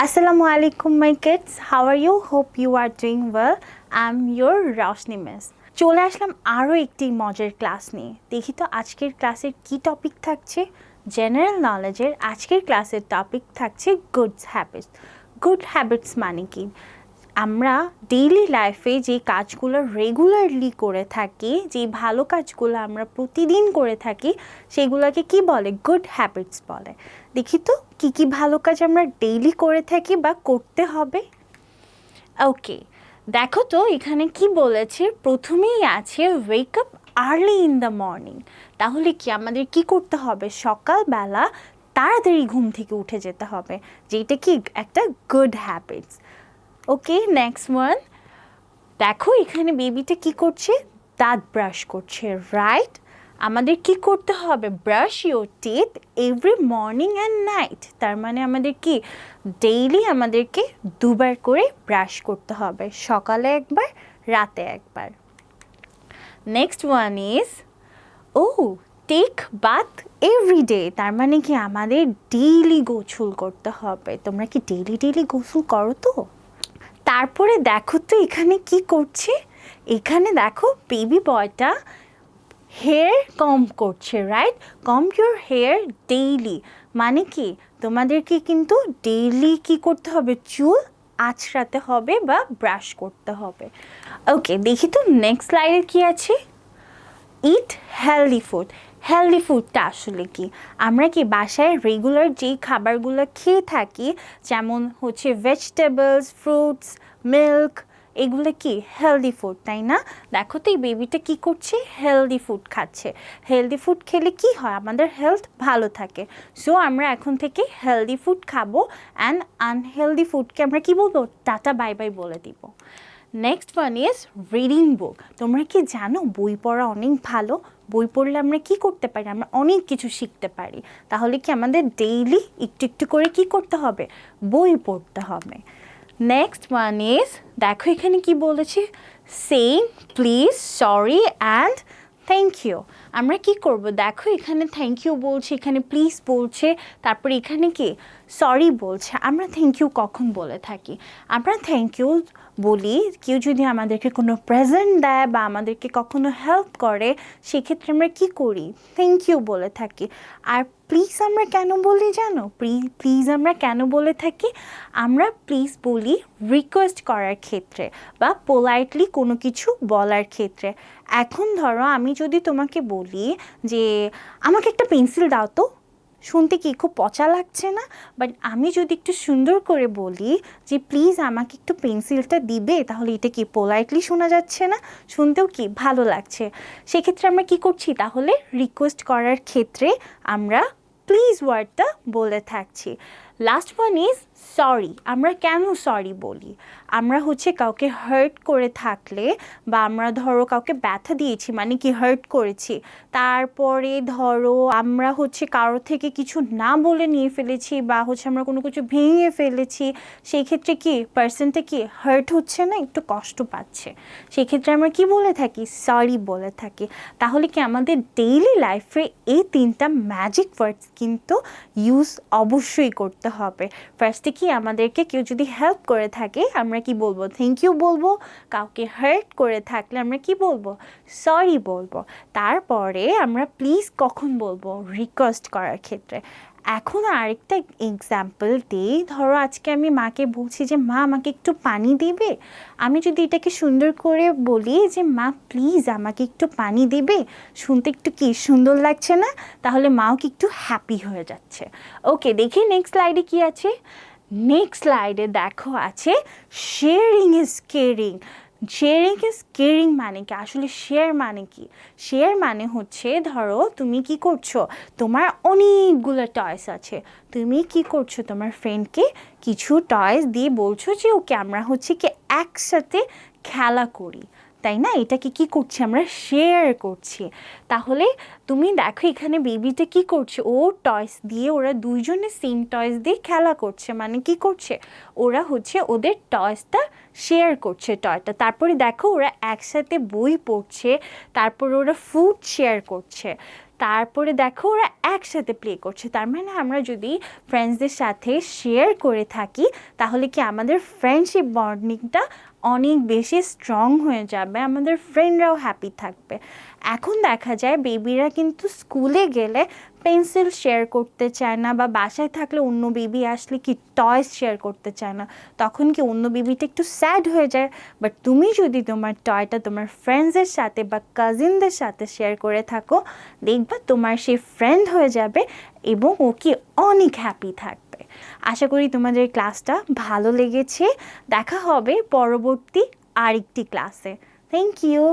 Assalamu alaikum, my kids. How are you? Hope you are doing well. I'm your Roshni Miss. চলে আসলাম আরও একটি মজার class নিয়ে দেখি তো আজকের ক্লাসের কি টপিক থাকছে জেনারেল নলেজের আজকের ক্লাসের টপিক থাকছে গুড হ্যাবিটস গুড হ্যাবিটস মানে কি আমরা ডেইলি লাইফে যে কাজগুলো রেগুলারলি করে থাকি, যে ভালো কাজগুলো আমরা প্রতিদিন করে থাকি, সেগুলোকে কি বলে? গুড হ্যাবিটস বলে। দেখি তো, কী কী ভালো কাজ আমরা ডেইলি করে থাকি বা করতে হবে? ওকে দেখো তো, এখানে কি বলেছে? প্রথমেই আছে wake up early in the morning তাহলে কি আমাদের কি করতে হবে? সকালবেলা তাড়াতাড়ি ঘুম থেকে উঠে যেতে হবে। যেটা কি? একটা good habits okay next one দেখো, এখানে বেবিটা কি করছে? দাঁত ব্রাশ করছে রাইট আমাদের কি করতে হবে? Brush your teeth every morning and night তার মানে আমাদের কি? ডেইলি আমাদেরকে দুবার করে ব্রাশ করতে হবে, সকালে একবার, রাতে একবার। নেক্সট ওয়ান ইজ ও টেক বাথ এভরিডে তার মানে কি? আমাদের ডেইলি গোসল করতে হবে। তোমরা কি ডেইলি ডেইলি গোসল করো তো? তারপরে দেখো তো এখানে কি করছে? এখানে দেখো বেবি বয়টা হেয়ার কম করছে right comb your hair daily মানে কি? তোমাদেরকে কিন্তু ডেইলি কি করতে হবে? চুল আঁচড়াতে হবে বা ব্রাশ করতে হবে। ওকে দেখি তো নেক্সট স্লাইডে কি আছে? ইট হেলদি ফুড হেলদি ফুডটা আসলে কি? আমরা কি বাসায় রেগুলার যেই খাবারগুলো খেয়ে থাকি, যেমন হচ্ছে ভেজিটেবলস ফ্রুটস মিল্ক এগুলো কি? হেলদি ফুড তাই না? দেখো তো এই বেবিটা কী করছে? হেলদি ফুড খাচ্ছে। হেলদি ফুড খেলে কি হয়? আমাদের হেলথ ভালো থাকে। সো আমরা এখন থেকে হেলদি ফুড খাব অ্যান্ড আনহেলদি ফুডকে আমরা কি বলব? টাটা বাই বাই বলে দিব। Next one is reading book তোমরা কি জানো বই পড়া অনেক ভালো? বই পড়লে আমরা কি করতে পারি? আমরা অনেক কিছু শিখতে পারি। তাহলে কি আমাদের ডেইলি একটু একটু করে কি করতে হবে? বই পড়তে হবে। নেক্সট ওয়ান ইজ দেখো এখানে কি বলেছি? Say please sorry and thank you আমরা কি করব? দেখো, এখানে থ্যাংক ইউ বলছে, এখানে প্লিজ বলছে, তারপর এখানে কি? সরি বলছে। আমরা থ্যাংক ইউ কখন বলে থাকি? আমরা থ্যাংক ইউ বলি, কেউ যদি আমাদেরকে কোনো প্রেজেন্ট দেয় বা আমাদেরকে কখনো হেল্প করে, সেক্ষেত্রে আমরা কি করি? থ্যাংক ইউ বলে থাকি। আর প্লিজ আমরা কেন বলি জানো? প্লিজ আমরা কেন বলে থাকি? আমরা প্লিজ বলি রিকোয়েস্ট করার ক্ষেত্রে বা পোলাইটলি কোনো কিছু বলার ক্ষেত্রে। এখন ধরো, আমি যদি তোমাকে বলি যে আমাকে একটা পেন্সিল দাও তো। শুনতে কি খুব পচা লাগছে না? বাট আমি যদি একটু সুন্দর করে বলি যে প্লিজ আমাকে একটু পেন্সিলটা দিবে তাহলে এটা কি পোলাইটলি শোনা যাচ্ছে না? শুনতেও কি ভালো লাগছে। সেক্ষেত্রে আমরা কি করছি তাহলে? রিকোয়েস্ট করার ক্ষেত্রে আমরা প্লিজ ওয়ার্ডটা বলে থাকছি। লাস্ট ওয়ান ইজ সরি আমরা কেন সরি বলি? আমরা হচ্ছে কাউকে হার্ট করে থাকলে বা আমরা ধরো কাউকে ব্যথা দিয়েছি মানে কি হার্ট করেছি, তারপরে ধরো আমরা হচ্ছে কারও থেকে কিছু না বলে নিয়ে ফেলেছি বা হচ্ছে আমরা কোনো কিছু ভেঙে ফেলেছি, সেই ক্ষেত্রে কি পার্সনটা কি হার্ট হচ্ছে না? একটু কষ্ট পাচ্ছে। সেক্ষেত্রে আমরা কি বলে থাকি? সরি বলে থাকি। তাহলে কি আমাদের ডেইলি লাইফে এই তিনটা ম্যাজিক ওয়ার্ডস কিন্তু ইউজ অবশ্যই করতে হবে। ফার্স্টে কি আমাদেরকে কেউ যদি হেল্প করে থাকে, আমরা কি বলব? থ্যাংক ইউ বলব? কাউকে হার্ট করে থাকলে আমরা কি বলব? সরি বলব। তারপরে আমরা প্লিজ কখন বলব? রিকোয়েস্ট করার ক্ষেত্রে। এখন আরেকটা এক্সাম্পল দিই। ধরো আজকে আমি মাকে বলছি যে, মা, আমাকে একটু পানি দেবে? আমি যদি এটাকে সুন্দর করে বলি যে, মা প্লিজ আমাকে একটু পানি দেবে? শুনতে একটু কি সুন্দর লাগছে না? তাহলে মাও কি একটু হ্যাপি হয়ে যাচ্ছে। ওকে দেখি নেক্সট স্লাইডে কি আছে? নেক্সট স্লাইডে দেখো আছে sharing is caring sharing is caring মানে কি? আসলে শেয়ার মানে কি? শেয়ার মানে হচ্ছে, ধরো, তুমি কি করছ? তোমার অনেকগুলো টয়েস আছে। তুমি কি করছ? তোমার ফ্রেন্ডকে কিছু টয়েস দিয়ে বলছো যে, ওকে, আমরা হচ্ছে কি একসাথে খেলা করি। তাই না? এটাকে কি করছি? আমরা শেয়ার করছি। তাহলে তুমি দেখো, এখানে বেবিটা কি করছে? ও টয়স দিয়ে ওরা দুইজনে সেম টয়স দিয়ে খেলা করছে। মানে কি করছে? ওরা হচ্ছে ওদের টয়সটা শেয়ার করছে টয়টা। তারপরে দেখো ওরা একসাথে বই পড়ছে, তারপরে ওরা ফুড শেয়ার করছে। তারপরে দেখো ওরা একসাথে প্লে করছে। তার মানে আমরা যদি ফ্রেন্ডসদের সাথে শেয়ার করে থাকি, তাহলে কি আমাদের ফ্রেন্ডশিপ বন্ডিংটা অনেক বেশি স্ট্রং হয়ে যাবে, আমাদের ফ্রেন্ডরাও হ্যাপি থাকবে। এখন দেখা যায় বেবিরা কিন্তু স্কুলে গেলে পেন্সিল শেয়ার করতে চায় না বা বাসায় থাকলে অন্য বেবি আসলে কি টয়স শেয়ার করতে চায় না। তখন কি অন্য বেবিটা একটু স্যাড হয়ে যায়? বাট তুমি যদি তোমার টয়টা তোমার ফ্রেন্ডসের সাথে বা কাজিনদের সাথে শেয়ার করে থাকো, দেখবা তোমার সেই ফ্রেন্ড হয়ে যাবে এবং ও কি অনেক হ্যাপি থাকবে। আশা করি তোমাদের ক্লাসটা ভালো লেগেছে। দেখা হবে পরবর্তী আরেকটি ক্লাসে। Thank you